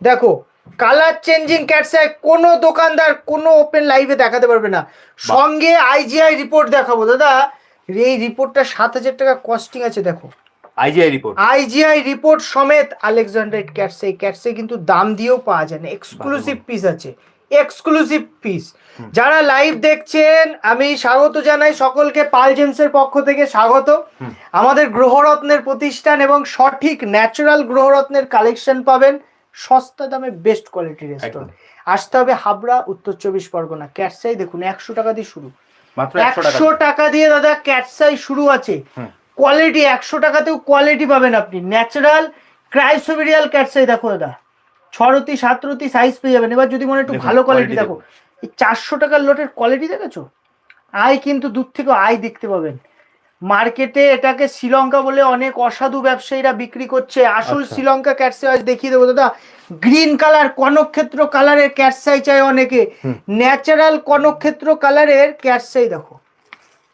দেখো colour changing cat's eye কোনো দোকানদার কোনো ওপেন লাইভে দেখাতে পারবে না। সঙ্গে আইজিআই রিপোর্ট দেখাবো। দাদা এই রিপোর্টটা সাত হাজার টাকা কস্টিং আছে দেখো। আইজিআই রিপোর্ট আইজিআই রিপোর্ট সমেত আলেকজান্ডার ক্যাটসে ক্যাটসে কিন্তু দাম দিয়েও পাওয়া যায় না। এক্সক্লুসিভ পিস আছে। এক্সক্লুসিভ পিস যারা লাইভ দেখছেন আমি স্বাগত জানাই সকলকে। পাল জেমসের পক্ষ থেকে স্বাগত। আমাদের গ্রহরত্নের প্রতিষ্ঠান এবং সঠিক ন্যাচারাল গ্রহরত্নের কালেকশন পাবেন। সস্তা দামে বেস্ট কোয়ালিটি রেস্টুরেন্ট আসতে হবে হাবড়া উত্তর চব্বিশ পরগনা। ক্যাটসাই দেখুন একশো টাকা দিয়ে শুরু। একশো টাকা দিয়ে দাদা ক্যাটসাই শুরু আছে। কোয়ালিটি একশো টাকাতেও কোয়ালিটি পাবেন আপনি। ন্যাচারাল ক্রাইসোবেরিয়াল ক্যাটসাই দেখো দাদা। ছরতি সাতরতি সাইজ পেয়ে যাবেন। এবার যদি মনে একটু ভালো কোয়ালিটি দেখো। এই চারশো টাকার লোটের কোয়ালিটি দেখেছ? আয় কিন্তু দূর থেকে আয় দেখতে পাবেন। মার্কেটে এটাকে শ্রীলঙ্কা বলে অনেক অসাধু ব্যবসায়ীরা বিক্রি করছে। আসল আচ্ছা। শ্রীলঙ্কা ক্যাটসাই আজ দেখিয়ে দেবো দাদা। গ্রিন কালার কনকক্ষেত্র কালারের ক্যাটসাই চাই অনেকে। ন্যাচারাল কনকক্ষেত্র কালারের ক্যাটসাই দেখো।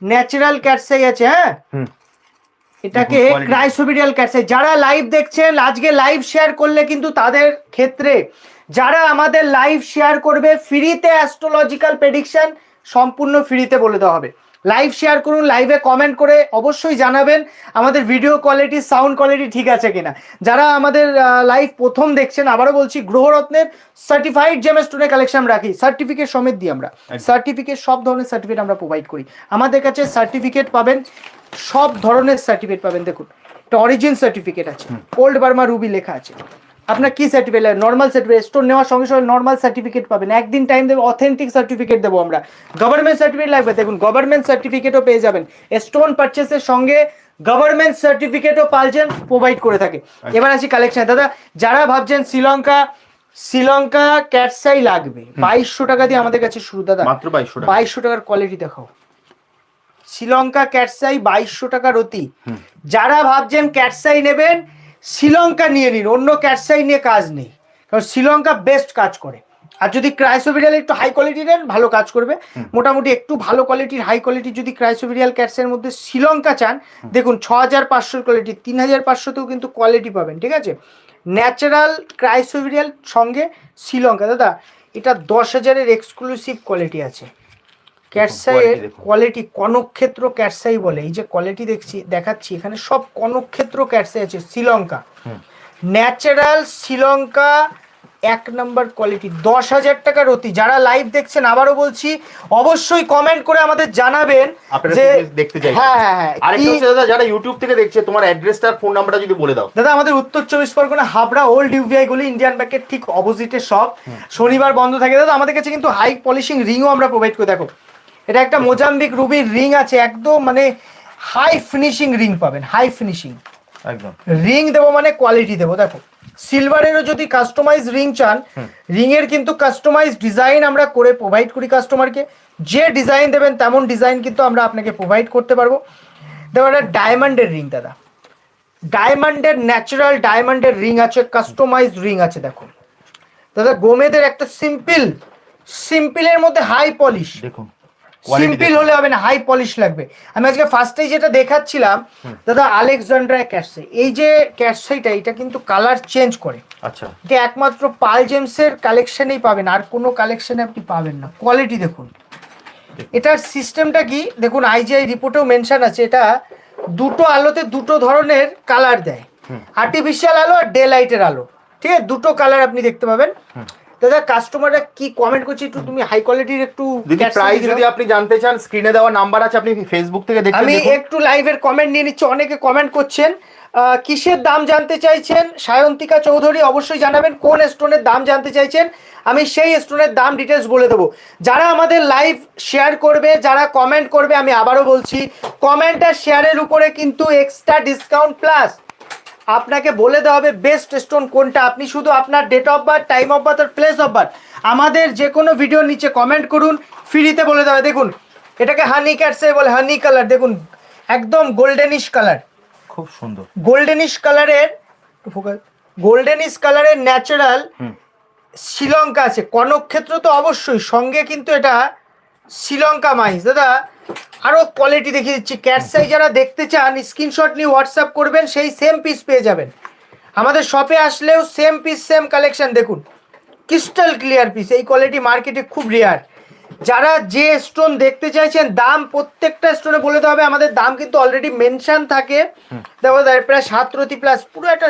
ন্যাচারাল ক্যাটসাই আছে হ্যাঁ? এটাকে। ক্রাইসোবিডিয়াল ক্যাটসাই যারা লাইভ দেখছেন আজকে লাইভ শেয়ার করলে কিন্তু তাদের ক্ষেত্রে যারা আমাদের লাইভ শেয়ার করবে ফ্রিতে অ্যাস্ট্রোলজিক্যাল প্রেডিকশন সম্পূর্ণ ফ্রিতে বলে দেওয়া হবে। লাইভ শেয়ার করুন লাইভে কমেন্ট করে অবশ্যই জানাবেন আমাদের ভিডিও কোয়ালিটি সাউন্ড কোয়ালিটি ঠিক আছে কিনা। যারা আমাদের লাইভ প্রথম দেখছেন আবারও বলছি গ্রহরত্নের সার্টিফাইড জেমস্টোনের কালেকশন রাখি। সার্টিফিকেট সমেত দিই আমরা। সার্টিফিকেট সব ধরনের সার্টিফিকেট আমরা প্রোভাইড করি। আমাদের কাছে সার্টিফিকেট পাবেন সব ধরনের সার্টিফিকেট পাবেন। দেখুন একটা অরিজিন সার্টিফিকেট আছে। ওল্ড বার্মা রুবি লেখা আছে। আপনার কি সার্টিফিকেট নর্মাল সার্টিফিকেট স্টোর নেওয়ার সঙ্গে সঙ্গে নর্মাল সার্টিফিকেট পাবেন। একদিন টাইম দেবো অথেন্টিক সার্টিফিকেট দেবো আমরা। গভর্নমেন্ট সার্টিফিকেট লাগবে দেখুন গভর্নমেন্ট সার্টিফিকেটও পেয়ে যাবেন। স্টোন পারচেসের সঙ্গে গভর্নমেন্ট সার্টিফিকেটও পালছেন প্রোভাইড করে থাকে। এবার আসি কালেকশন দাদা যারা ভাবছেন শ্রীলঙ্কা শ্রীলঙ্কা ক্যাটসাই লাগবে বাইশশো টাকা দিয়ে আমাদের কাছে শুরু। দাদা মাত্র বাইশশো বাইশশো টাকার কোয়ালিটি দেখাও। শ্রীলঙ্কা ক্যাটসাই বাইশশো টাকার অতি যারা ভাবছেন ক্যাটসাই নেবেন শ্রীলঙ্কা নিয়ে নিন অন্য ক্যাটসাই নিয়ে কাজ নেই কারণ শ্রীলঙ্কা বেস্ট কাজ করে। আর যদি ক্রাইসোবিরিয়াল একটু হাই কোয়ালিটি নেন ভালো কাজ করবে। মোটামুটি একটু ভালো কোয়ালিটির হাই কোয়ালিটি যদি ক্রাইসোবিরিয়াল ক্যাটসের মধ্যে শ্রীলঙ্কা চান দেখুন ছ হাজার পাঁচশোর কোয়ালিটি তিন হাজার পাঁচশোতেও কিন্তু কোয়ালিটি পাবেন ঠিক আছে? ন্যাচারাল ক্রাইসোবিরিয়াল সঙ্গে শ্রীলঙ্কা। দাদা এটা দশ হাজারের এক্সক্লুসিভ কোয়ালিটি আছে। ক্যাটসাইয়ের কোয়ালিটি কনকক্ষেত্র ক্যাটসাই বলে। এই যে কোয়ালিটি দেখছি দেখাচ্ছি এখানে সব কনকক্ষেত্র ক্যাটসাই আছে শ্রীলঙ্কা। ন্যাচারাল শ্রীলঙ্কা এক নম্বর কোয়ালিটি দশ হাজার টাকার অতি যারা লাইভ দেখছেন আবারও বলছি অবশ্যই কমেন্ট করে আমাদের জানাবেন যে দেখতে চাইছেন? হ্যাঁ হ্যাঁ হ্যাঁ। আরেকটা হচ্ছে দাদা যারা ইউটিউব থেকে দেখছে তোমার অ্যাড্রেসটা ফোন নাম্বারটা যদি বলে দাও। দাদা আমাদের উত্তর চব্বিশ পরগনা হাবড়া ওল্ড ইউবিআই গুলি ইন্ডিয়ান ব্যাংকের ঠিক অপোজিটে সব। শনিবার বন্ধ থাকে। দাদা আমাদের কাছে কিন্তু হাই পলিশিং রিংও আমরা প্রোভাইড করে। দেখো এটা একটা মোজাম্বিক রুবির রিং আছে একদম মানে হাই ফিনিশিং রিং পাবেন হাই ফিনিশিং একদম। রিং দেবো মানে কোয়ালিটি দেবো দেখো সিলভারেরও যদি কাস্টমাইজ রিং চান রিং এর কিন্তু কাস্টমাইজ ডিজাইন আমরা করে প্রোভাইড করি কাস্টমারকে যে ডিজাইন দেবেন তেমন ডিজাইন কিন্তু আমরা আপনাকে প্রোভাইড করতে পারব। দেখো একটা ডায়মন্ডের রিং দাদা। ডায়মন্ডের ন্যাচারাল ডায়মন্ডের রিং আছে কাস্টমাইজ রিং আছে দেখো। দাদা গোমেদের একটা সিম্পল সিম্পলের মধ্যে হাই পলিশ দেখুন। সিম্পল হলে হবে না হাই পলিশ লাগবে। আমি আজকে ফার্স্টেই যেটা দেখাচ্ছিলাম দাদা আলেকজান্ড্রা ক্যাটসাই এই যে ক্যাটসাইটা এটা কিন্তু কালার চেঞ্জ করে। আচ্ছা। এটা একমাত্র পাল জেমসের কালেকশনেই পাবেন আর কোনো কালেকশনে আপনি পাবেন না। কোয়ালিটি দেখুন। এটার সিস্টেমটা কি? দেখুন আইজিআই রিপোর্টেও মেনশন আছে এটা দুটো আলোতে দুটো ধরনের কালার দেয়। আর্টিফিশিয়াল আলো আর ডে লাইটের আলো। ঠিক আছে? দুটো কালার আপনি দেখতে পাবেন। দাদা কাস্টমাররা কি কমেন্ট করছে একটু তুমি হাই কোয়ালিটির একটু যদি প্রাইস যদি আপনি জানতে চান স্ক্রিনে দেওয়া নাম্বার আছে আপনি ফেসবুক থেকে দেখতে আমি একটু লাইভের কমেন্ট নিয়ে নিচ্ছি অনেকে কমেন্ট করছেন। কিসের দাম জানতে চাইছেন? সায়ন্তিকা চৌধুরী অবশ্যই জানাবেন কোন স্টোনের দাম জানতে চাইছেন? আমি সেই স্টোনের দাম ডিটেলস বলে দেবো। যারা আমাদের লাইভ শেয়ার করবে যারা কমেন্ট করবে আমি আবারও বলছি কমেন্ট আর শেয়ারের উপরে কিন্তু এক্সট্রা ডিসকাউন্ট প্লাস আপনাকে বলে দেওয়া হবে বেস্ট স্টোন কোনটা। আপনি শুধু আপনার date of birth time of birth R place of birth আমাদের যে কোনো ভিডিওর নিচে কমেন্ট করুন ফ্রিতে বলে দেওয়া হবে। দেখুন এটাকে হানি ক্যাটসে বলে হানি কালার দেখুন একদম গোল্ডেনিশ কালার খুব সুন্দর। গোল্ডেনিশ কালারের গোল্ডেনিশ কালারের ন্যাচারাল শ্রীলঙ্কা আছে। কনকক্ষেত্র তো অবশ্যই সঙ্গে কিন্তু এটা শ্রীলঙ্কা মাইস দাদা আরও কোয়ালিটি দেখিয়ে দিচ্ছি। ক্যাটসাই যারা দেখতে চান স্ক্রিনশট নিয়ে হোয়াটসঅ্যাপ করবেন সেই সেম পিস পেয়ে যাবেন। আমাদের শপে আসলেও সেম পিস সেম কালেকশন দেখুন। ক্রিস্টাল ক্লিয়ার পিস এই কোয়ালিটি মার্কেটে খুব রেয়ার যারা যে স্টোন দেখতে চাইছেন দাম প্রত্যেকটা স্টোনে বলে দেওয়া হবে। আমাদের দাম কিন্তু অলরেডি মেনশন থাকে। দেখো দাদা, প্রায় সাত রতি প্লাস পুরো একটা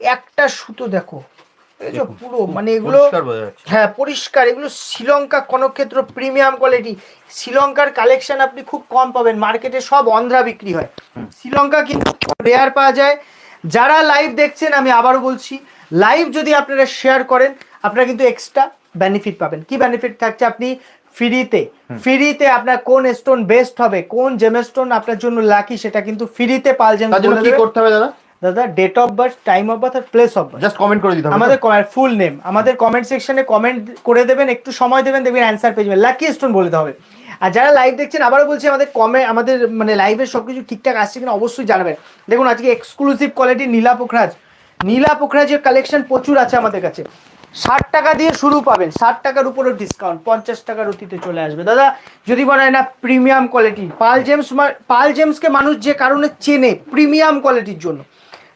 একটা সুতো দেখো। পুরো মানে এগুলো হ্যাঁ পরিষ্কার। এগুলো শ্রীলঙ্কা কনকক্ষেত্র প্রিমিয়াম কোয়ালিটি শ্রীলঙ্কার কালেকশন আপনি খুব কম পাবেন। মার্কেটে সব অন্ধ্রা বিক্রি হয়। শ্রীলঙ্কা কিন্তু রেয়ার পাওয়া যায়। যারা লাইভ দেখছেন আমি আবারও বলছি লাইভ যদি আপনারা শেয়ার করেন আপনারা কিন্তু এক্সট্রা বেনিফিট পাবেন। কি বেনিফিট থাকছে? আপনি ফ্রিতে ফ্রিতে আপনার কোন স্টোন বেস্ট হবে কোন জেমস্টোন আপনার জন্য লাকি সেটা কিন্তু ফ্রিতে পাল জেম কি করতে হবে দাদা? দাদা date of birth time of birth R place of birth just comment করে দিতে হবে আমাদের ফুল নেম আমাদের কমেন্ট সেকশনে কমেন্ট করে দেবেন একটু সময় দেবেন দেখবেন অ্যান্সার পেয়ে যাবেন। লাকি স্টোন বলতে হবে। আর যারা লাইভ দেখছেন আবারও বলছি আমাদের কমে আমাদের মানে লাইভের সব কিছু ঠিকঠাক আসছে কিনা অবশ্যই জানাবেন। দেখুন আজকে এক্সক্লুসিভ কোয়ালিটি নীলা পোখরাজ। নীলা পোখরাজের কালেকশন প্রচুর আছে আমাদের কাছে। ষাট টাকা দিয়ে শুরু পাবেন। ষাট টাকার উপরেও ডিসকাউন্ট পঞ্চাশ টাকার অতীতে চলে আসবে। দাদা যদি বলা হয় না premium quality Pal gems Pal জেমসকে মানুষ যে কারণে চেনে প্রিমিয়াম কোয়ালিটির জন্য।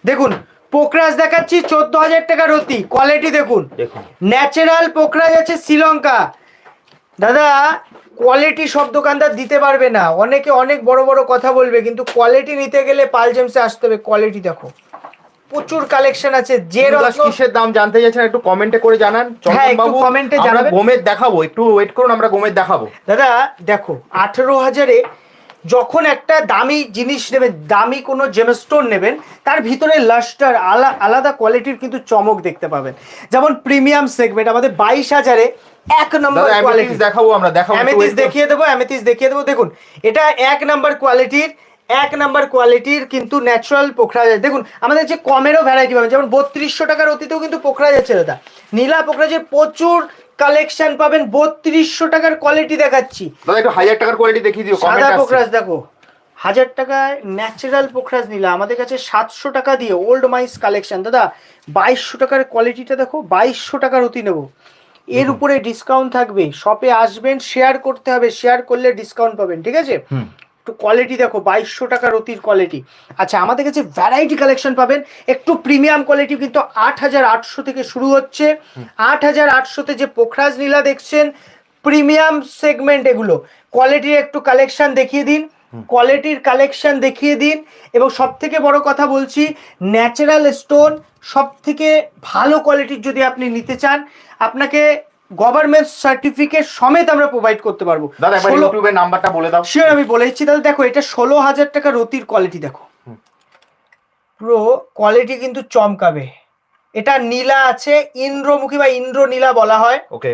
দেখুন পোকরাজ দেখাচ্ছি চোদ্দ হাজার টাকার অতি কোয়ালিটি দেখুন। দেখুন। ন্যাচারাল পোকরাজ আছে শ্রীলঙ্কা। দাদা কোয়ালিটি সব দোকানদার দিতে পারবে না। অনেকে অনেক বড় বড় কথা বলবে কিন্তু কোয়ালিটি নিতে গেলে পাল জেমসে আসতে হবে। কোয়ালিটি দেখো। প্রচুর কালেকশন আছে যে কিসের দাম জানতে চাইছেন একটু কমেন্টে করে জানান। হ্যাঁ, একটু চন্দন বাবু comment জানাবেন। গোমের দেখাবো একটু ওয়েট করুন আমরা গোমের দেখাবো। দাদা দেখো আঠেরো হাজারে যখন একটা দামি জিনিস নেবেন দামি কোনো জেমস্টোন নেবেন তার ভিতরে লাস্টার আলা আলাদা কোয়ালিটির কিন্তু চমক দেখতে পাবেন। যেমন প্রিমিয়াম সেগমেন্ট আমাদের বাইশ হাজারে এক নম্বর কোয়ালিটি দেখাবো আমরা দেখাবো অ্যামেথিস দেখিয়ে দেবো অ্যামেথিস দেখিয়ে দেবো। দেখুন এটা এক নম্বর কোয়ালিটির এক নাম্বার কোয়ালিটির কিন্তু ন্যাচারাল পোখরা যায়। দেখুন আমাদের যে কমেরও ভ্যারাইটি পাবেন যেমন বত্রিশশো টাকার অতীতেও কিন্তু পোখরা যাচ্ছে দাদা নীলা পোখরাজের প্রচুর কালেকশন পাবেন বত্রিশশো টাকার কোয়ালিটি দেখাচ্ছি। দাদা একটু হাজার টাকার কোয়ালিটি দেখিয়ে দিও সাদা পোখরাজ দেখো। হাজার টাকায় ন্যাচারাল পোখরাজ নিলা আমাদের কাছে সাতশো টাকা দিয়ে ওল্ড মাইস কালেকশন দাদা বাইশশো টাকার কোয়ালিটিটা দেখো বাইশশো টাকার অতি নেব। এর উপরে ডিসকাউন্ট থাকবে। শপে আসবেন শেয়ার করতে হবে শেয়ার করলে ডিসকাউন্ট পাবেন ঠিক আছে। একটু কোয়ালিটি দেখো বাইশশো টাকার অতির কোয়ালিটি আচ্ছা আমাদের কাছে ভ্যারাইটি কালেকশন পাবেন একটু প্রিমিয়াম কোয়ালিটি কিন্তু আট হাজার আটশো থেকে শুরু হচ্ছে। আট হাজার আটশোতে যে পোখরাজ নীলা দেখছেন প্রিমিয়াম সেগমেন্ট এগুলো। কোয়ালিটির একটু কালেকশন দেখিয়ে দিন কোয়ালিটির কালেকশন দেখিয়ে দিন এবং সব থেকে বড় কথা বলছি ন্যাচারাল স্টোন সব থেকে ভালো কোয়ালিটির যদি আপনি নিতে চান আপনাকে গভর্নমেন্ট সার্টিফিকেট সমেত আমরা প্রোভাইড করতে পারব। দাদা একবার ইউটিউবের নাম্বারটা বলে দাও। শিওর আমি বলে দিচ্ছি। তাহলে দেখো এটা ষোলো হাজার টাকা রতির কোয়ালিটি দেখো। পুরো কোয়ালিটি কিন্তু চমকাবে। এটা নীলা আছে ইন্দ্রমুখী বা ইন্দ্র নীলা বলা হয়। ওকে।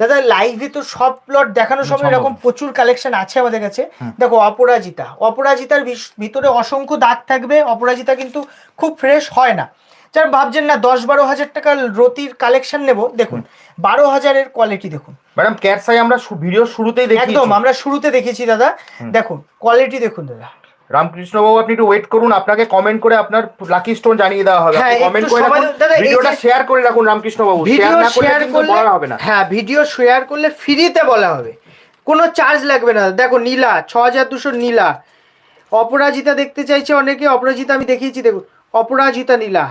দাদা লাইভে তো সব প্লট দেখানোর সময় এরকম প্রচুর কালেকশন আছে আমাদের কাছে। দেখো অপরাজিতা। অপরাজিতার ভিতরে অসংখ্য দাগ থাকবে। অপরাজিতা কিন্তু খুব ফ্রেশ হয় না। যারা ভাবছেন না দশ বারো হাজার টাকার রতির কালেকশন নেব? দেখুন বারো হাজারের কোয়ালিটি দেখুন। ম্যাডাম ক্যাটসাই আমরা ভিডিও শুরুতেই দেখি একদম আমরা শুরুতে দেখেছি দাদা। দেখুন কোয়ালিটি দেখুন দাদা। রামকৃষ্ণ বাবু আপনি একটু ওয়েট করুন আপনাকে কমেন্ট করে আপনার লাকি স্টোন জানিয়ে দেওয়া হবে। হ্যাঁ, কমেন্ট করে রাখুন ভিডিওটা শেয়ার করে রাখুন রামকৃষ্ণ বাবু শেয়ার ভিডিও না করলে শেয়ার কিন্তু করলে বলা হবে না। হ্যাঁ ভিডিও শেয়ার করলে ফ্রিতে বলা হবে। কোনো চার্জ লাগবে না দেখো নীলা ছ হাজার দুশো নীলা। অপরাজিতা দেখতে চাইছে অনেকে অপরাজিতা আমি দেখিয়েছি দেখুন। অপরাজিতা নীলা।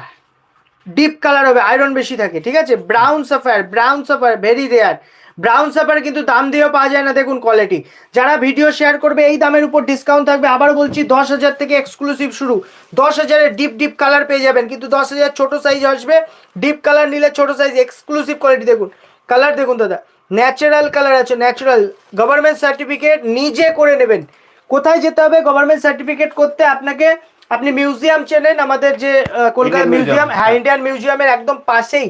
ডিপ কালার হবে আয়রন বেশি থাকে, ঠিক আছে? Brown sapphire brown sapphire very rare brown sapphire কিন্তু দাম দিয়েও পাওয়া যায় না, দেখুন কোয়ালিটি যারা ভিডিও শেয়ার করবে, এই দামের উপর ডিসকাউন্ট থাকবে। আবার বলছি, দশ হাজার থেকে এক্সক্লুসিভ শুরু। দশ হাজারের ডিপ ডিপ কালার পেয়ে যাবেন, কিন্তু দশ হাজার ছোটো সাইজ আসবে। ডিপ কালার নিলে ছোটো সাইজ এক্সক্লুসিভ কোয়ালিটি দেখুন। কালার দেখুন দাদা ন্যাচারাল কালার আছে ন্যাচারাল গভর্নমেন্ট সার্টিফিকেট নিজে করে নেবেন। কোথায় যেতে হবে? গভর্নমেন্ট সার্টিফিকেট করতে আপনাকে আপনি মিউজিয়াম চেনেন আমাদের যে কলকাতা মিউজিয়াম হ্যাঁ ইন্ডিয়ান মিউজিয়ামের একদম পাশেই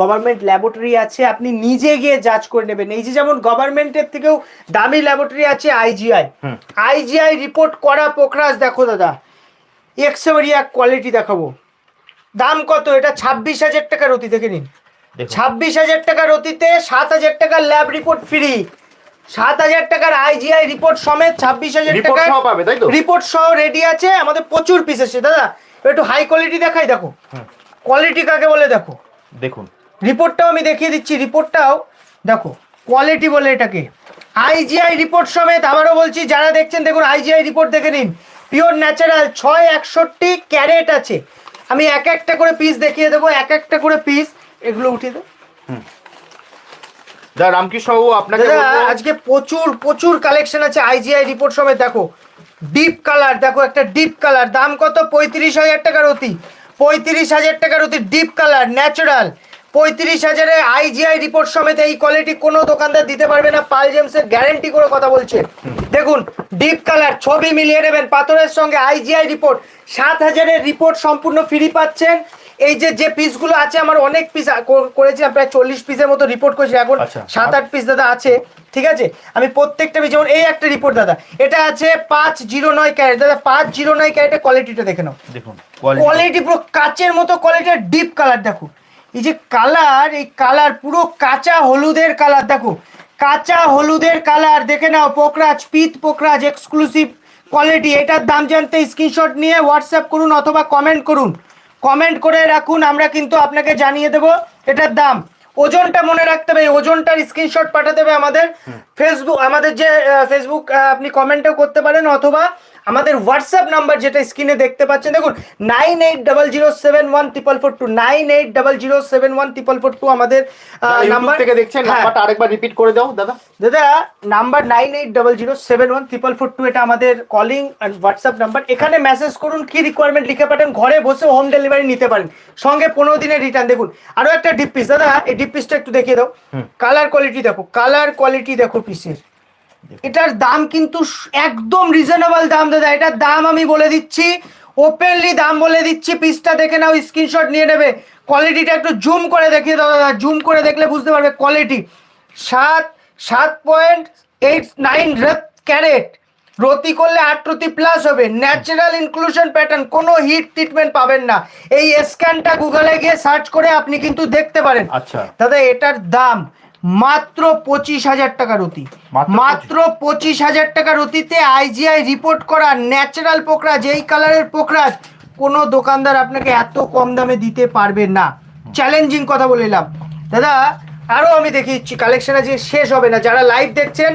গভর্নমেন্ট ল্যাবরেটরি আছে। আপনি নিজে গিয়ে জাজ করে নেবেন। এই যে যেমন গভর্নমেন্টের থেকেও দামি ল্যাবরেটরি আছে আইজিআই আইজিআই রিপোর্ট করা পোখরাজ দেখো দাদা। এক্সেবারি এক কোয়ালিটি দেখাবো। দাম কত? এটা ছাব্বিশ হাজার টাকার অতি দেখে নিন। ছাব্বিশ হাজার টাকার অতীতে সাত হাজার টাকার ল্যাব রিপোর্ট ফ্রি সাত হাজার টাকার আইজিআই রিপোর্ট সমেত ছাব্বিশ হাজার সহ পাবে তাই তো? রিপোর্ট সহ রেডি আছে। আমাদের প্রচুর পিস আছে দাদা। একটু হাই কোয়ালিটি দেখাই দেখো। কোয়ালিটি কাকে বলে দেখো। দেখুন। রিপোর্টটাও আমি দেখিয়ে দিচ্ছি রিপোর্টটাও দেখো কোয়ালিটি বলে এটাকে। আইজিআই রিপোর্ট সমেত আবারও বলছি যারা দেখছেন দেখুন আইজিআই রিপোর্ট দেখে নিন। পিওর ন্যাচারাল ছয় একষট্টি ক্যারেট আছে। আমি এক একটা করে পিস দেখিয়ে দেবো এক একটা করে পিস এগুলো উঠিয়ে দেবো দা রামকৃষ্ণ বাবু আপনাকে আজকে প্রচুর প্রচুর কালেকশন আছে আইজিআই রিপোর্ট সমেত দেখো। ডিপ কালার দেখো একটা ডিপ কালার দাম কত? পঁয়ত্রিশ হাজার টাকার অতি। পঁয়ত্রিশ হাজার টাকার অতি ডিপ কালার ন্যাচারাল পঁয়ত্রিশ হাজারে আইজিআই রিপোর্ট সমেত এই কোয়ালিটি কোনো দোকানদার দিতে পারবে না পাল জেমসের গ্যারেন্টি করে কথা বলছে। দেখুন ডিপ কালার ছবি মিলিয়ে নেবেন পাথরের সঙ্গে আইজিআই রিপোর্ট সাত হাজারের রিপোর্ট সম্পূর্ণ ফ্রি পাচ্ছেন। এই যে যে পিসগুলো আছে আমার অনেক পিস করেছিলাম প্রায় চল্লিশ পিসের মতো রিপোর্ট করেছি। এখন। সাত আট পিস দাদা আছে ঠিক আছে? আমি প্রত্যেকটা পিস যেমন এই একটা রিপোর্ট দাদা এটা আছে পাঁচ জিরো নয় ক্যারেট দাদা পাঁচ জিরো নয় ক্যারেটের কোয়ালিটিটা দেখে নাও। দেখুন কোয়ালিটি পুরো কাচের মতো কোয়ালিটির ডিপ কালার দেখো। এই যে কালার এই কালার পুরো কাঁচা হলুদের কালার দেখো। কাঁচা হলুদের কালার দেখে নাও পোকরাজ পিত পোকরাজ এক্সক্লুসিভ কোয়ালিটি এটার দাম জানতে স্ক্রিনশট নিয়ে হোয়াটসঅ্যাপ করুন অথবা কমেন্ট করুন। কমেন্ট করে রাখুন আমরা কিন্তু আপনাকে জানিয়ে দেব এটার দাম। ওজনটা মনে রাখতে হবে ওজনটার স্ক্রিনশট পাঠাতে হবে আমাদের। ফেসবুক আমাদের যে ফেসবুক আপনি কমেন্টও করতে পারেন অথবা আমাদের হোয়াটসঅ্যাপ নাম্বার যেটা স্ক্রিনে দেখতে পাচ্ছেন দেখুন nine eight double zero seven one triple four two nine eight double zero seven one triple four two আমাদের নাম্বার থেকে দেখছেন হ্যাঁ। নাম্বারটা আরেকবার রিপিট করে দাও দাদা। দাদা number nine eight double zero seven one triple four two এটা আমাদের কলিং অ্যান্ড হোয়াটসঅ্যাপ নাম্বার এখানে মেসেজ করুন কি রিকোয়ারমেন্ট লিখে পাঠান ঘরে বসে হোম ডেলিভারি নিতে পারেন। সঙ্গে পনেরো দিনের রিটার্ন দেখুন আরও একটা ডিপ পিস দাদা এই ডিপ পিসটা একটু দেখিয়ে দাও। কালার কোয়ালিটি দেখো কালার কোয়ালিটি দেখো পিসের এটার দাম কিন্তু একদম রিজনেবল দাম দাদা। এটার দাম আমি বলে দিচ্ছি ওপেনলি দাম বলে দিচ্ছি। পিসটা দেখে নাও স্ক্রিনশট নিয়ে নেবে। কোয়ালিটিটা একটু জুম করে দেখিয়ে দাও দাদা। জুম করে দেখলে বুঝতে পারবে কোয়ালিটি সাত সাত পয়েন্ট এইট নাইন ক্যারেট রতি করলে আট রতি প্লাস হবে। ন্যাচারাল ইনক্লুশন প্যাটার্ন কোনো হিট ট্রিটমেন্ট পাবেন না। এই স্ক্যানটা গুগলে গিয়ে সার্চ করে আপনি কিন্তু দেখতে পারেন। আচ্ছা। দাদা এটার দাম মাত্র পঁচিশ হাজার টাকার রতি। মাত্র পঁচিশ। হাজার টাকা রতিতে আইজিআই রিপোর্ট করা ন্যাচারাল পোকরা যেই কালারের পোকরাজ কোনো দোকানদার আপনাকে এত কম দামে দিতে পারবে না। চ্যালেঞ্জিং কথা বলে এলাম। দাদা আরও আমি দেখিয়েছি কালেকশন আছে শেষ হবে না। যারা লাইভ দেখছেন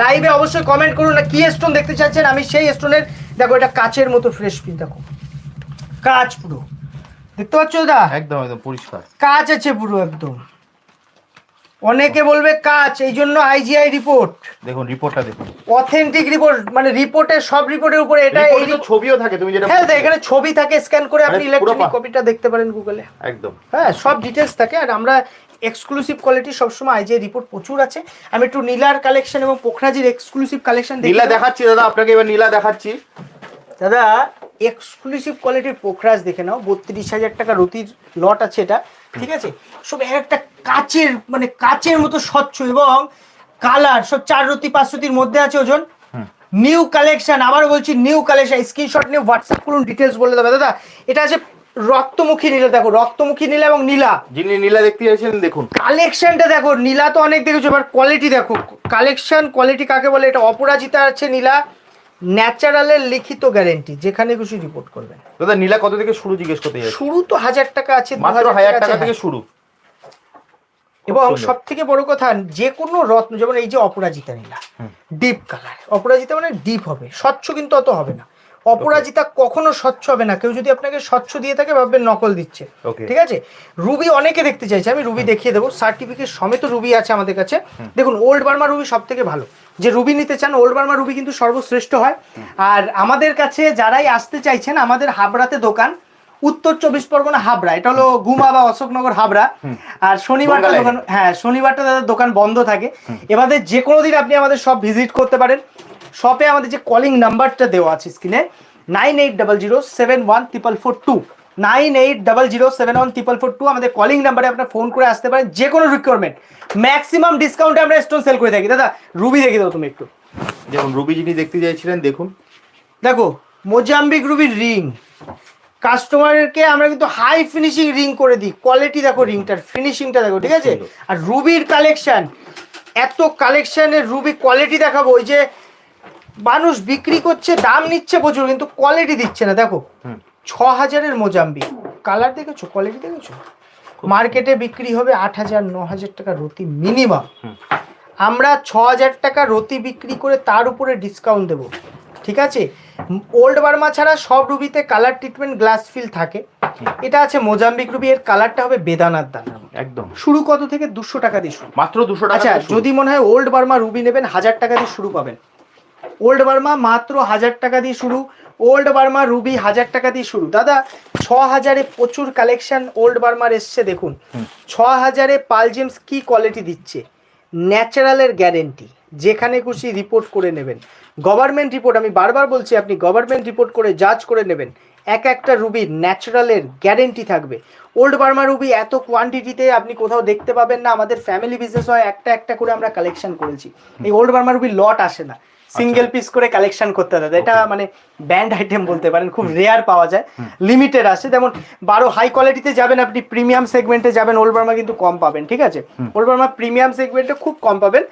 লাইভে অবশ্যই কমেন্ট করুন না কি স্টোন দেখতে চাচ্ছেন আমি সেই স্টোনের দেখো এটা কাচের মতো ফ্রেশ পিস দেখো। কাচ পুরো। দেখতে পাচ্ছ দাদা? একদম একদম পরিষ্কার। কাজ আছে পুরো একদম। অনেকে বলবে কাজ এই জন্য আইজিআই রিপোর্ট দেখুন রিপোর্টটা দেখুন। অথেন্টিক রিপোর্ট মানে রিপোর্টের সব রিপোর্টের উপরে এটা এই রিপোর্টে ছবিও থাকে তুমি যেটা হ্যাঁ এখানে ছবি থাকে স্ক্যান করে আপনি ইলেকট্রনিক কপিটা দেখতে পারেন গুগলে একদম। হ্যাঁ সব ডিটেলস থাকে আর আমরা এক্সক্লুসিভ কোয়ালিটি সবসময় আইজিআই রিপোর্ট প্রচুর আছে। আমি একটু নীলার কালেকশন এবং পোখরাজির এক্সক্লুসিভ কালেকশন নীলা দেখাচ্ছি দাদা আপনাকে এবার নীলা দেখাচ্ছি। দাদা এক্সক্লুসিভ কোয়ালিটির পোখরাজ দেখে নাও। বত্রিশ হাজার টাকা রতির লট আছে এটা ঠিক আছে? সব এক একটা কাচের মানে কাচের মতো স্বচ্ছ এবং কালার সব চার রতি পাঁচ রতির মধ্যে আছে ওজন। নিউ কালেকশন আবার বলছি নিউ কালেকশন স্ক্রিনশট নিয়ে হোয়াটসঅ্যাপ করুন ডিটেলস বলে দেবে। দাদা এটা আছে রক্তমুখী নীলা দেখো রক্তমুখী নীলা এবং নীলা। যিনি নীলা দেখতে চাইছেন দেখুন। কালেকশনটা দেখো নীলা তো অনেক দেখেছ এবার কোয়ালিটি দেখো। কালেকশন কোয়ালিটি কাকে বলে? এটা অপরাজিতা আছে নীলা। ন্যাচারালের লিখিত গ্যারেন্টি যেখানে খুশি রিপোর্ট করবেন। দাদা নীলা কত থেকে শুরু জিজ্ঞেস করতে শুরু তো হাজার টাকা আছে মাত্র হাজার টাকা থেকে। শুরু। এবং। সব থেকে বড় কথা যে কোনো রত্ন যেমন এই যে অপরাজিতা নীলা ডিপ কালার অপরাজিতা মানে ডিপ হবে স্বচ্ছ কিন্তু অত হবে না। অপরাজিতা কখনো স্বচ্ছ হবে না। কেউ যদি আপনাকে স্বচ্ছ দিয়ে থাকে ভাববেন নকল দিচ্ছে. ঠিক আছে? রুবি অনেকে দেখতে চাইছে আমি রুবি দেখিয়ে দেবো। সার্টিফিকেট সমেত রুবি আছে আমাদের কাছে। দেখুন ওল্ড বার্মা রুবি সব থেকে ভালো। যে রুবি নিতে চান ওল্ড বার্মা রুবি কিন্তু সর্বশ্রেষ্ঠ হয়। আর আমাদের কাছে যারাই আসতে চাইছেন আমাদের হাবড়াতে দোকান। উত্তর চব্বিশ পরগনা হাবড়া। এটা হলো গুমা বা অশোকনগর হাবড়া। আর শনিবারটা দোকান হ্যাঁ শনিবারটা তাদের দোকান বন্ধ থাকে। এবারে যে কোনো দিন আপনি আমাদের সব ভিজিট করতে পারেন। শপে আমাদের যে কলিং নাম্বারটা দেওয়া আছে স্ক্রিনে nine eight double zero seven one triple four two nine eight double zero seven one triple four two আমাদের কলিং নাম্বারে আপনার ফোন করে আসতে পারেন যে কোনো রিকোয়ারমেন্ট ম্যাক্সিমাম ডিসকাউন্টে আমরা স্টোন সেল করে থাকি। দাদা রুবি দেখে দাও তুমি একটু। দেখুন রুবি যিনি দেখতে চাইছিলেন দেখুন। দেখো মোজাম্বিক রুবির রিং কাস্টমারকে আমরা কিন্তু হাই ফিনিশিং রিং করে দিই। কোয়ালিটি দেখো রিংটার ফিনিশিংটা দেখো ঠিক আছে? আর রুবির কালেকশন এত কালেকশনের রুবি কোয়ালিটি দেখাবো ওই যে মানুষ বিক্রি করছে দাম নিচ্ছে প্রচুর কিন্তু কোয়ালিটি দিচ্ছে না। দেখো ছ হাজারের মোজাম্বিক কালার দেখেছ? কোয়ালিটি দেখেছ? মার্কেটে বিক্রি হবে আট হাজার ন হাজার টাকা রতি মিনিমাম আমরা ছ হাজার টাকা রতি বিক্রি করে তার উপরে ডিসকাউন্ট দেবো। ঠিক আছে? ওল্ড বার্মা ছাড়া সব রুবিতে কালার ট্রিটমেন্ট গ্লাস ফিল থাকে। এটা আছে মোজাম্বিক রুবি এর কালারটা হবে বেদানার দানা। একদম। শুরু কত থেকে? দুশো টাকা দিয়ে শুরু। মাত্র দুশো টাকা আচ্ছা যদি মনে হয় ওল্ড বার্মা রুবি নেবেন হাজার টাকা দিয়ে শুরু পাবেন। ওল্ড বার্মা মাত্র হাজার টাকা দিয়ে শুরু। ওল্ড বার্মা রুবি হাজার টাকা দিয়ে শুরু। দাদা ছ হাজারে প্রচুর কালেকশন ওল্ড বার্মার এসছে দেখুন। ছ হাজারে পালজেমস কি কোয়ালিটি দিচ্ছে? ন্যাচারালের গ্যারেন্টি যেখানে খুশি রিপোর্ট করে নেবেন। গভর্নমেন্ট রিপোর্ট আমি বারবার বলছি আপনি গভর্নমেন্ট রিপোর্ট করে জাজ করে নেবেন। এক একটা রুবির ন্যাচারালের গ্যারেন্টি থাকবে। ওল্ড বার্মা রুবি এত কোয়ান্টিটিতে আপনি কোথাও দেখতে পাবেন না। আমাদের ফ্যামিলি বিজনেস হয় একটা একটা করে আমরা কালেকশন করেছি। এই ওল্ড বার্মা রুবি লট আসে না। সিঙ্গেল পিস করে কালেকশন করতে হবে এটা মানে ব্যান্ড আইটেম বলতে পারেন খুব রেয়ার পাওয়া যায়। লিমিটেড আছে যেমন বারো হাই কোয়ালিটিতে যাবেন আপনি প্রিমিয়াম সেগমেন্টে যাবেন ওল্ড বার্মা কিন্তু কম পাবেন ঠিক আছে? ওল্ড বার্মা প্রিমিয়াম সেগমেন্টে খুব কম পাবেন।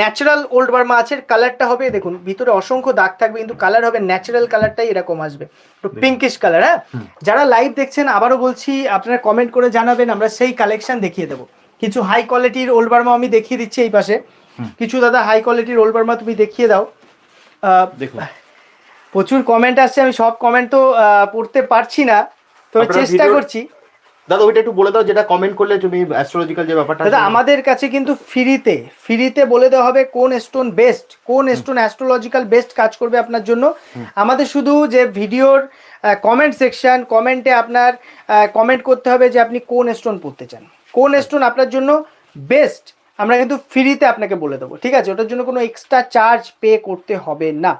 ন্যাচারাল ওল্ড বার্মা আছে কালারটা হবে দেখুন ভিতরে অসংখ্য দাগ থাকবে কিন্তু কালার হবে ন্যাচারাল কালারটাই এরকম আসবে। একটু পিঙ্কিশ কালার হ্যাঁ? যারা লাইভ দেখছেন আবারও বলছি আপনারা কমেন্ট করে জানাবেন আমরা সেই কালেকশন দেখিয়ে দেবো। কিছু হাই কোয়ালিটির ওল্ড বার্মা আমি দেখিয়ে দিচ্ছি এই পাশে। কিছু দাদা হাই কোয়ালিটির ওল্ড বার্মা তুমি দেখিয়ে দাও। দেখুন। প্রচুর কমেন্ট আসছে আমি সব কমেন্ট তো পড়তে পারছি না। তবে চেষ্টা করছি। দাদা ওইটা একটু বলে দাও যেটা কমেন্ট করলে তুমি অ্যাস্ট্রোলজিক্যাল যে ব্যাপারটা দাদা আমাদের কাছে কিন্তু ফ্রিতে ফ্রিতে বলে দেওয়া হবে কোন স্টোন বেস্ট কোন স্টোন অ্যাস্ট্রোলজিক্যাল বেস্ট কাজ করবে আপনার জন্য। আমাদের শুধু যে ভিডিওর কমেন্ট সেকশন কমেন্টে আপনার কমেন্ট করতে হবে যে আপনি কোন স্টোন পড়তে চান। কোন স্টোন আপনার জন্য বেস্ট আমরা কিন্তু ফ্রিতে আপনাকে বলে দেবো ঠিক আছে? ওটার জন্য কোনো এক্সট্রা চার্জ পে করতে হবে না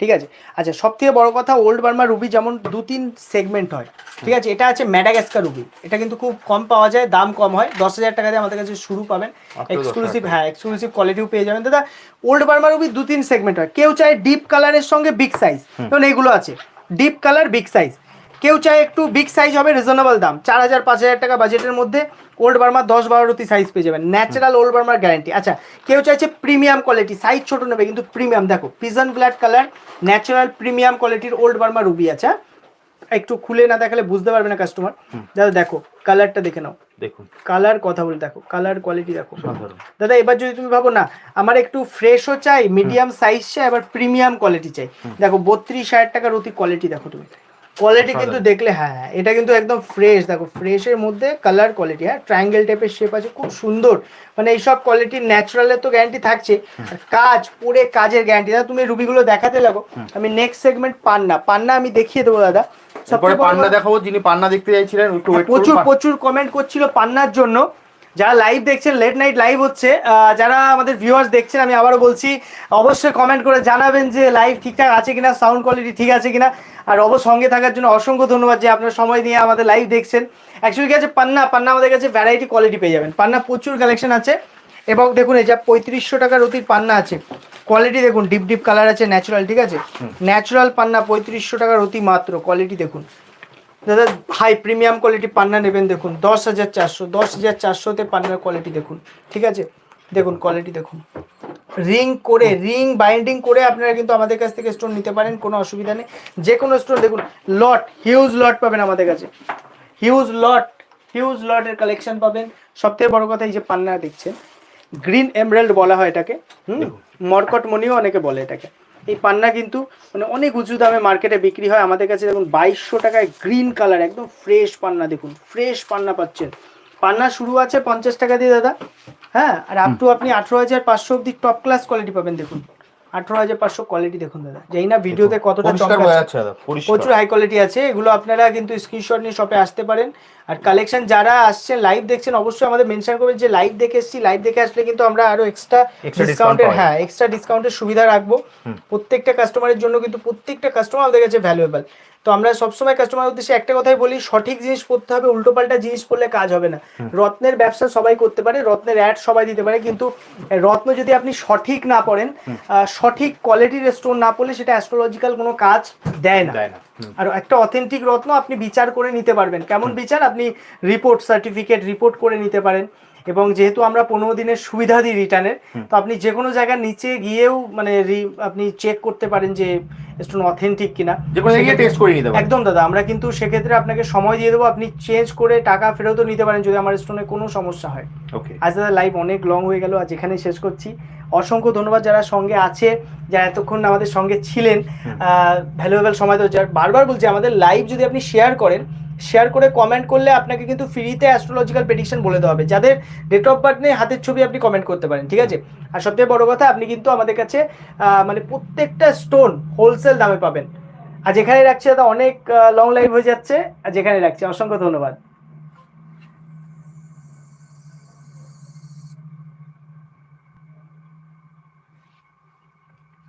ঠিক আছে? আচ্ছা সব থেকে বড় কথা ওল্ড বার্মা রুবি যেমন দু তিন সেগমেন্ট হয় ঠিক আছে? এটা আছে ম্যাডাগাস্কার রুবি এটা কিন্তু খুব কম পাওয়া যায় দাম কম হয়। দশ হাজার টাকা দিয়ে আমাদের কাছে শুরু পাবেন। এক্সক্লুসিভ হ্যাঁ এক্সক্লুসিভ কোয়ালিটিও পেয়ে যাবেন। দাদা ওল্ড বার্মা রুবি দু তিন সেগমেন্ট হয়। কেউ চায় ডিপ কালারের সঙ্গে বিগ সাইজ যেমন এইগুলো আছে। ডিপ কালার বিগ সাইজ কেউ চায় একটু বিগ সাইজ হবে রিজনেবল দাম। চার হাজার পাঁচ হাজার টাকা বাজেটের মধ্যে ওল্ড বার্মা দশ বারোটি সাইজ পেয়ে যাবেন। ন্যাচারাল ওল্ড বার্মার গ্যারান্টি আচ্ছা কেউ চাইছে প্রিমিয়াম কোয়ালিটি সাইজ ছোট নেবে কিন্তু প্রিমিয়াম দেখো pigeon black colour natural premium কোয়ালিটির ওল্ড বার্মা রুবি আছে হ্যাঁ? একটু খুলে না দেখালে বুঝতে পারবে না কাস্টমার দাদা দেখো কালারটা দেখে নাও। দেখুন। কালার কথা বলে দেখো কালার কোয়ালিটি দেখো। দাদা এবার যদি তুমি ভাবো না আমার একটু ফ্রেশও চাই মিডিয়াম সাইজ চাই আবার প্রিমিয়াম কোয়ালিটি চাই। দেখো বত্রিশ হাজার টাকার অতি কোয়ালিটি দেখো তুমি। কোয়ালিটি কিন্তু দেখলে হ্যাঁ হ্যাঁ, এটা কিন্তু একদম ফ্রেশ দেখো ফ্রেশের মধ্যে কালার কোয়ালিটি হ্যাঁ ট্রায়াঙ্গেল টাইপের শেপ আছে খুব সুন্দর। মানে এইসব কোয়ালিটি ন্যাচারালের তো গ্যারান্টি থাকছে। কাজ পরে কাজের গ্যারান্টি দাদা তুমি রুবিগুলো দেখাতে লাগো। আমি নেক্সট সেগমেন্ট পান্না। পান্না আমি দেখিয়ে দেবো দাদা। তারপরে পান্না দেখাবো যিনি পান্না দেখতে চাইছিলেন ওয়েট প্রচুর প্রচুর কমেন্ট করছিল পান্নার জন্য। যারা লাইভ দেখছেন লেট নাইট লাইভ হচ্ছে যারা আমাদের ভিউয়ার্স দেখছেন আমি আবারও বলছি অবশ্যই কমেন্ট করে জানাবেন যে লাইভ ঠিকঠাক আছে কিনা সাউন্ড কোয়ালিটি ঠিক আছে কিনা। আর অবশ্য সঙ্গে থাকার জন্য অসংখ্য ধন্যবাদ যে আপনার সময় নিয়ে আমাদের লাইভ দেখছেন। অ্যাকচুয়ালি কি আছে পান্না পান্না আমাদের কাছে ভ্যারাইটি কোয়ালিটি পেয়ে যাবেন। পান্না প্রচুর কালেকশন আছে। এবং দেখুন এই যা পঁয়ত্রিশশো টাকার অতির পান্না আছে। কোয়ালিটি দেখুন ডিপ ডিপ কালার আছে ন্যাচারাল ঠিক আছে? ন্যাচারাল পান্না পঁয়ত্রিশশো টাকার অতি মাত্র কোয়ালিটি দেখুন। দাদা হাই প্রিমিয়াম কোয়ালিটি পান্না নেবেন দেখুন দশ হাজার চারশো দশ হাজার চারশোতে পান্নার কোয়ালিটি দেখুন ঠিক আছে? দেখুন কোয়ালিটি দেখুন। রিং করে রিং বাইন্ডিং করে আপনারা কিন্তু আমাদের কাছ থেকে স্টোন নিতে পারেন কোনো অসুবিধা নেই। যে কোনো স্টোন দেখুন লট হিউজ লট পাবেন আমাদের কাছে। হিউজ লট হিউজ লটের কালেকশন পাবেন। সবথেকে বড় কথা এই যে পান্না দেখছেন গ্রিন এমরাল্ড বলা হয় এটাকে হুম? মরকট মনিও অনেকে বলে এটাকে। এই পান্না কিন্তু মানে অনেক উঁচু দামে মার্কেটে বিক্রি হয়। আমাদের কাছে দেখুন বাইশশো টাকায় গ্রিন কালার একদম ফ্রেশ পান্না দেখুন ফ্রেশ পান্না পাচ্ছেন। পান্না শুরু আছে পঞ্চাশ টাকা দিয়ে দাদা। হ্যাঁ আর আপ টু আপনি আঠেরো হাজার পাঁচশো অব্দি টপ ক্লাস কোয়ালিটি পাবেন দেখুন। আঠেরো হাজার পাঁচশো কোয়ালিটি দেখুন দাদা। যেই না ভিডিওতে কতটা প্রচুর হাই কোয়ালিটি আছে এগুলো আপনারা কিন্তু স্ক্রিনশট নিয়ে শপে আসতে পারেন। আর কালেকশন যারা আসছেন লাইভ দেখছেন অবশ্যই আমাদের মেনশন করবেন যে লাইভ দেখে এসেছি। লাইভ দেখে আসলে কিন্তু আমরা আরও এক্সট্রা ডিসকাউন্টের হ্যাঁ এক্সট্রা ডিসকাউন্টের সুবিধা রাখব। প্রত্যেকটা কাস্টমারের জন্য কিন্তু প্রত্যেকটা কাস্টমার আমাদের কাছে ভ্যালুয়েবল তো আমরা সবসময় কাস্টমার উদ্দেশ্যে একটা কথাই বলি সঠিক জিনিস পড়তে হবে উল্টোপাল্টা জিনিস পড়লে কাজ হবে না। রত্নের ব্যবসা সবাই করতে পারে রত্নের অ্যাড সবাই দিতে পারে কিন্তু রত্ন যদি আপনি সঠিক না পড়েন আহ, সঠিক কোয়ালিটির স্টোন না পড়লে সেটা অ্যাস্ট্রোলজিক্যাল কোনো কাজ দেয় না। আর একটা অথেন্টিক রত্ন আপনি বিচার করে নিতে পারবেন। কেমন বিচার? আপনি রিপোর্ট সার্টিফিকেট রিপোর্ট করে নিতে পারেন। এবং যেহেতু আমরা পনেরো দিনের সুবিধা দিই রিটার্নের তো আপনি যে কোনো জায়গার নিচে গিয়েও মানে আপনি চেক করতে পারেন যে স্টোন অথেন্টিক কিনা। যে কোনো জায়গায় টেস্ট করে নিতে পারেন। একদম দাদা আমরা কিন্তু সেক্ষেত্রে আপনাকে সময় দিয়ে দেবো আপনি চেঞ্জ করে টাকা ফেরতও নিতে পারেন যদি আমার স্টোনে কোনো সমস্যা হয়। ওকে আজ দাদা লাইভ অনেক লং হয়ে গেল আজ এখানেই শেষ করছি। অসংখ্য ধন্যবাদ যারা সঙ্গে আছে যারা এতক্ষণ আমাদের সঙ্গে ছিলেন। ভ্যালুয়েবল সময় তো যার বারবার বলছি আমাদের লাইভ যদি আপনি শেয়ার করেন শেয়ার করে কমেন্ট করলে আপনাকে কিন্তু ফ্রিতে অ্যাস্ট্রোলজিক্যাল প্রেডিকশন বলে দেওয়া হবে। যাদের ডেট অফ বার্থ নেই, হাতের ছবি আপনি কমেন্ট করতে পারেন, ঠিক আছে? আর সবথেকে বড় কথা, আপনি কিন্তু আমাদের কাছে মানে প্রত্যেকটা স্টোন হোলসেল দামে পাবেন। আর যেখানে রাখছি, দাদা, অনেক লং লাইভ হয়ে যাচ্ছে। আর যেখানে রাখছি, অসংখ্য ধন্যবাদ।